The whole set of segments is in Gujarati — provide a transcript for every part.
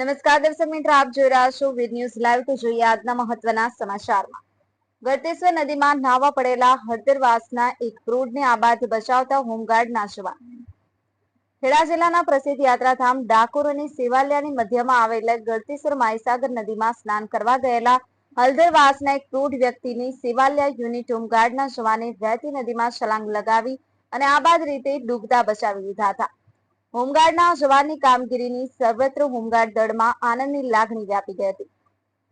નમસ્કાર દર્શક મિત્રો, આપ જોઈ રહ્યા છો વીર ન્યૂઝ લાઈવ. તો જોઈએ આજના મહત્વના સમાચારમાં. ગળતેશ્વર નદીમાં નાહવા પડેલા હળદરવાસના એક પ્રૌઢને આબાદ બચાવતા હોમગાર્ડના જવાન ખેડા જિલ્લાના પ્રસિદ્ધ યાત્રાધામ ડાકોર અને મધ્યમાં આવેલા ગળતેશ્વર માહીસાગર નદીમાં સ્નાન કરવા ગયેલા હળદરવાસના એક પ્રૌઢ વ્યક્તિની સેવાલિયા યુનિટ હોમગાર્ડના જવાને વહેતી નદીમાં છલાંગ લગાવી અને આબાદ રીતે ડૂબતા બચાવી લીધા હતા. હોમગાર્ડના જવાનની કામગીરીની સર્વત્ર હોમગાર્ડ દળમાં આનંદની લાગણી વ્યાપી ગઈ હતી.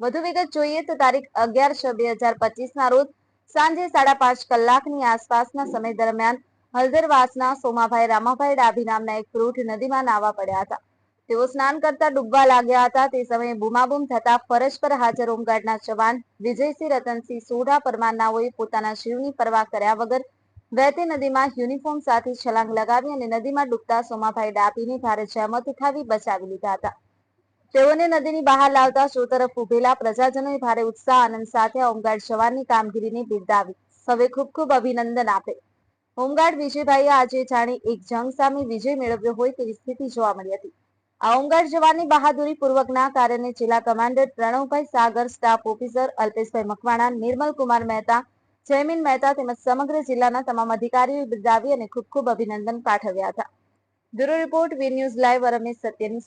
વધુ વિગત જોઈએ તો તારીખ અગિયાર છ બે હજાર પચીસના રોજ સાંજે સાડા પાંચ કલાકની આસપાસના સમય દરમિયાન હળદરવાસના સોમાભાઈ રામાભાઈ ડાભી નામના એક ફ્રૂટ નદીમાં નાવા પડ્યા હતા. તેઓ સ્નાન કરતા ડૂબવા લાગ્યા હતા. તે સમયે બૂમાબૂમ થતા ફરજ પર હાજર હોમગાર્ડના જવાન વિજયસિંહ રતનસિંહ સોઢા પરમારનાઓએ પોતાના જીવની પરવા કર્યા વગર વહેતી નદીમાં યુનિફોર્મ સાથે છલાંગ લગાવી અને નદીમાં ડૂબતા સોમાભાઈ ડાપીની ભારે જહેમત ઉઠાવી બચાવી લીધા હતા. તેઓને નદીની બહાર લાવતા ચો તરફ ઉભેલા પ્રજાજનોએ ભારે ઉત્સાહ, આનંદ સાથે હોમગાર્ડ જવાનની કામગીરીને બિરદાવી. સૌએ ખૂબ ખૂબ અભિનંદન આપે. હોમગાર્ડ વિજયભાઈએ આજે જાણે એક જંગ સામે વિજય મેળવ્યો હોય તેવી સ્થિતિ જોવા મળી હતી. આ હોમગાર્ડ જવાનની બહાદુરી પૂર્વકના કાર્યને જિલ્લા commander Pranavbhai Sagar, staff officer Alpeshbhai Makwana Nirmal Kumar Mehta Jaymin Mehta તેમજ સમગ્ર જિલ્લાના તમામ અધિકારીઓ બિરદાવી અને ખૂબ ખૂબ અભિનંદન પાઠવ્યા હતા. Bureau report V news live Ramesh સત્યની